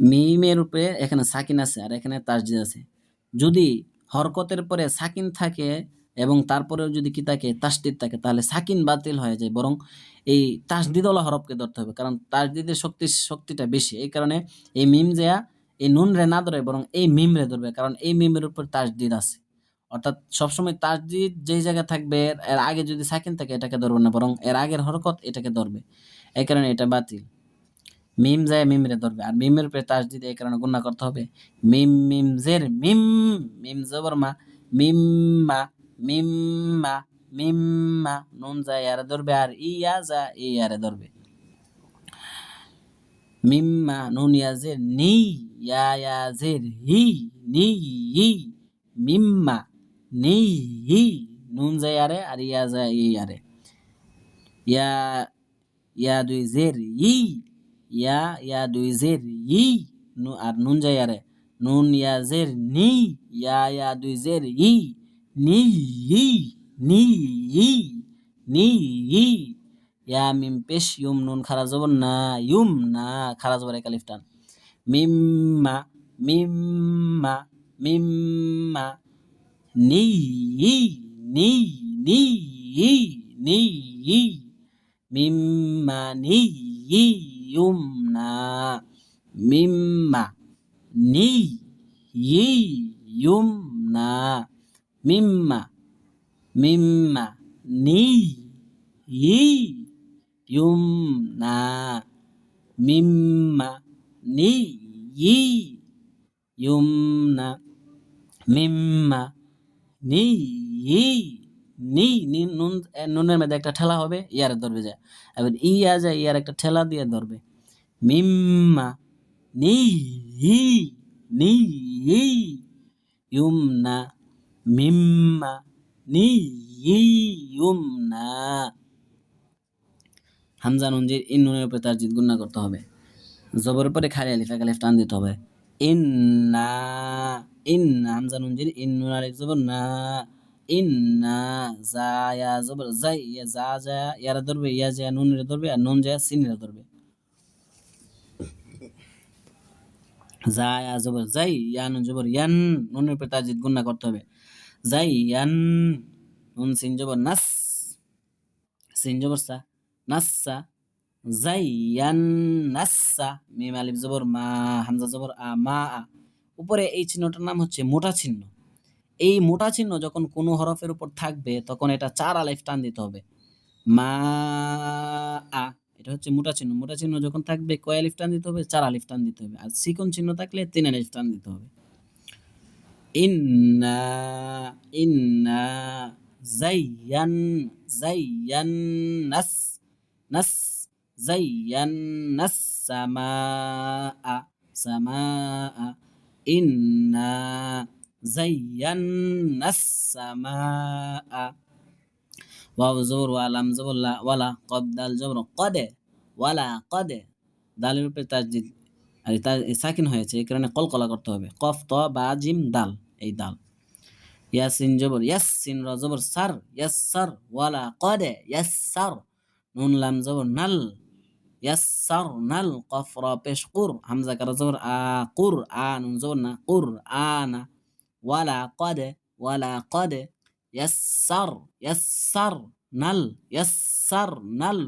মিমের উপরে এখানে সাকিন আছে আর এখানে তাসদিদ আছে। যদি হরকতের পরে সাকিন থাকে এবং তারপরেও যদি কি থাকে তাসদিদ থাকে, তাহলে সাকিন বাতিল হয়ে যায়, বরং এই তাসদিদওয়ালা হরফকে ধরতে হবে। কারণ তাসদিদের শক্তি, শক্তিটা বেশি। এই কারণে এই মিম যেয়া, এই নুন রে না ধরে, বরং এই মিম রে ধরবে। কারণ এই মিমের উপর তাসদিদ আছে। অর্থাৎ সবসময় তাসদিদ যেই জায়গায় থাকবে, এর আগে যদি সাকিন থাকে, এটাকে ধরবে না, বরং এর আগের হরকত এটাকে ধরবে। এই কারণে এটা বাতিল। মিম যায়, মিমরে ধরবে। আর মিমের উপরে দিতে এই কারণে গুণা করতে হবে। মিম মিম, জের, মিম মিম জবর মা, মিম মা মিম মা মিম মা, নুন যায় ইয়ারে ধরবে। আর ইয়া যা ইয়ারে ধরবে। মিম্মা নুন, ইয়া, জের, নি, ইয়া ইয়া, জের, হি, নি ই মিম্মা নি, হি, নুন যায় ইয়ারে আর ইয়া যা যায় ইয়ারে ইয়া ইয়া দুই, জের, ই ইয়া ইয়া দুই জের ই নু আর নুন যায় আরে নুন ইয়া জের নি ইয়া ইয়া দুই জের ই নি ই নি ই নি ই ইয়া মিম পেশ ইউম নুন খারা জবর না ইউম না খারা জবর এক আলিফ টান মিম্মা মিম্মা মিম্মা নি ই নি নি ই নি ই মিম্মা নি ই ইউমনা মিম্মা নি ই ইউমনা মিম্মা মিম্মা নি ই ইউমনা মিম্মা নি ই ইউমনা মিম্মা নি ই নি নি নুন নুনের মধ্যে একটা ঠেলা হবে, ইয়ারে ধরবে যায় এবার ই আ যায়, ইয়ার একটা ঠেলা দিয়ে ধরবে। মিম্মা নি ই নি ই ইউমনা মিম্মা নি ই ইউমনা হামজা নুন যে ইন নুনের উপরে তার জিদ গুণা করতে হবে। জবরের পরে খালি আলিফ, এক আলিফ টান দিতে হবে। ইন্না ইন্না, হামজা নুন জির ইন নুন আলিফ জবর, না। ইন্না যা ইয়া জবর যাই ইয়া যা যা ইয়ারা ধরবে ইয়া যা নুনের ধরবে আর নুন যা সিনের ধরবে যা ইয়া যাই ইয়া নুন জবর ইয়ান নুনের উপরে তার জিদ গুণা করতে হবে যাই ইয়ান নুন সিন জবর নাস সিন জবর সা নাসা জাইয়ান্নাসা মিম আলিফ জবর মা হামজা জবর আ মা আ উপরে এই চিহ্নটার নাম হচ্ছে মোটা চিহ্ন এই মোটা চিহ্ন যখন কোনো হরফের উপর থাকবে, তখন এটা চার আলাইফ টান দিতে হবে। মা, আ, এটা হচ্ছে মোটা চিহ্ন। মোটা চিহ্ন যখন থাকবে, কয় আলিফ টান দিতে হবে? চার আলিফ টান দিতে হবে। আর সিকন চিহ্ন থাকলে তিন আলিফ টান দিতে হবে। ইন্না নাস ইন্না زينا السماء واو زبر ولام زبر لا ولا قد دال জবর قد ولا قد দালের উপরে তাজদিদ আর তা সাকিন হয়েছে এই কারণে কলকলা করতে হবে কফ ত বা জিম দাল এই দাল ইয়াসিন জবর ইয়াসিন র জবর সার ইয়াসার ওয়ালা কদে ইয়াসার নুন লাম জবর নাল ইয়াসার নাল কফ র পেশ কুর হামজা কারা জবর আ কুর আ নুন জবর না কুর আনা ওয়ালা কদে ওয়ালা কদে ইয়াসার ইয়াসার নাল